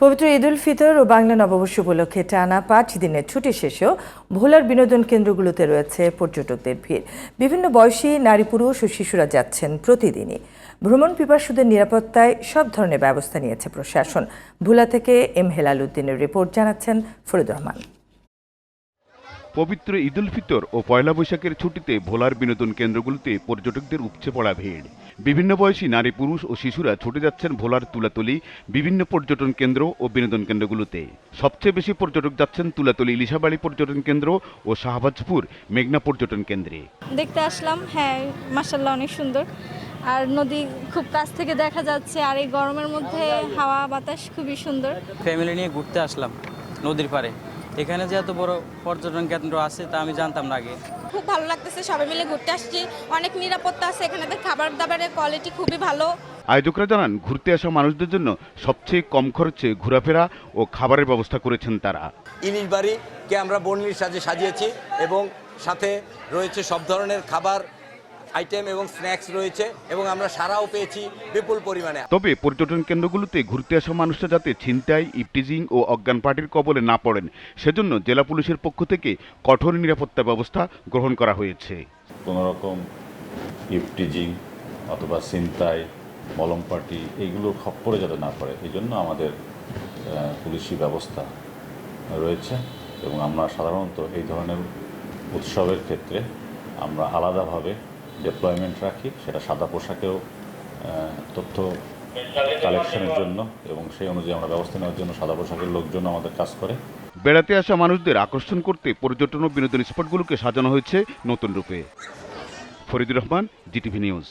পবিত্র ঈদ উল ফিতর ও বাংলা নববর্ষ উপলক্ষে টানা পাঁচ দিনের ছুটি শেষেও ভোলার বিনোদন কেন্দ্রগুলোতে রয়েছে পর্যটকদের ভিড়। বিভিন্ন বয়সী নারী পুরুষ ও শিশুরা যাচ্ছেন প্রতিদিনই। ভ্রমণ পিপাসুদের নিরাপত্তায় সব ধরনের ব্যবস্থা নিয়েছে প্রশাসন। ভোলা থেকে এম হেলাল উদ্দিনের রিপোর্ট জানাচ্ছেন ফরিদ রহমান। পবিত্র ঈদুল ফিতর ও পয়লা বৈশাখের ছুটিতে ভোলার বিনোদন কেন্দ্রগুলোতে পর্যটকদের উপচে পড়া ভিড়। বিভিন্ন বয়সী নারী পুরুষ ও শিশুরা ছুটে যাচ্ছেন ভোলার তুলাতলি বিভিন্ন পর্যটন কেন্দ্র ও বিনোদন কেন্দ্রগুলোতে। সবচেয়ে বেশি পর্যটক যাচ্ছেন তুলাতলি ইলিশাবাড়ি পর্যটন কেন্দ্র ও শাহবাজপুর মেঘনা পর্যটন কেন্দ্রে। দেখতে আসলাম হ্যাঁ মার্শাল্লাহ অনেক সুন্দর। আর নদী খুব কাছ থেকে দেখা যাচ্ছে আর এই গরমের মধ্যে হাওয়া বাতাস খুবই সুন্দর। ফ্যামিলি নিয়ে ঘুরতে আসলাম নদীর পাড়ে। এখানে যে এত বড় পর্যটন কেন্দ্র আছে তা আমি জানতাম না আগে। খুব ভালো লাগতেছে সবাই মিলে ঘুরতে আসছি। অনেক নিরাপত্তা আছে এখানে খাবার দাবারের কোয়ালিটি খুবই ভালো। আয়োজকরা জানান ঘুরতে আসা মানুষদের জন্য সবচেয়ে কম খরচে ঘোরাফেরা ও খাবারের ব্যবস্থা করেছেন তারা। ইলিশ বাড়িকে আমরা বর্ণির সাজে সাজিয়েছি এবং সাথে রয়েছে সব ধরনের খাবার আইটেম এবং স্ন্যাক্স রয়েছে এবং আমরা সারাও পেয়েছি বিপুল পরিমাণে। তবে পর্যটন কেন্দ্রগুলোতে ঘুরতে আসা মানুষরা যাতে ছিনতাই ইপটিজিং ও অজ্ঞান পার্টির কবলে না পড়েন সেজন্য জেলা পুলিশের পক্ষ থেকে কঠোর নিরাপত্তা ব্যবস্থা গ্রহণ করা হয়েছে। কোনো রকম ইফটিজিং অথবা ছিনতাই মলম পার্টি এইগুলোর খপ্পরে যাতে না পড়ে এই জন্য আমাদের পুলিশি ব্যবস্থা রয়েছে এবং আমরা সাধারণত এই ধরনের উৎসবের ক্ষেত্রে আমরা আলাদাভাবে ডিপ্লয়মেন্ট রাখি সেটা সাদা পোশাকেও তথ্য কালেকশনের জন্য এবং সেই অনুযায়ী আমরা ব্যবস্থা নেওয়ার জন্য সাদা পোশাকের লোকজন আমাদের কাজ করে। বেড়াতে আসা মানুষদের আকর্ষণ করতে পর্যটন ও বিনোদন স্পটগুলোকে সাজানো হয়েছে নতুন রূপে। Faridur Rahman GTV news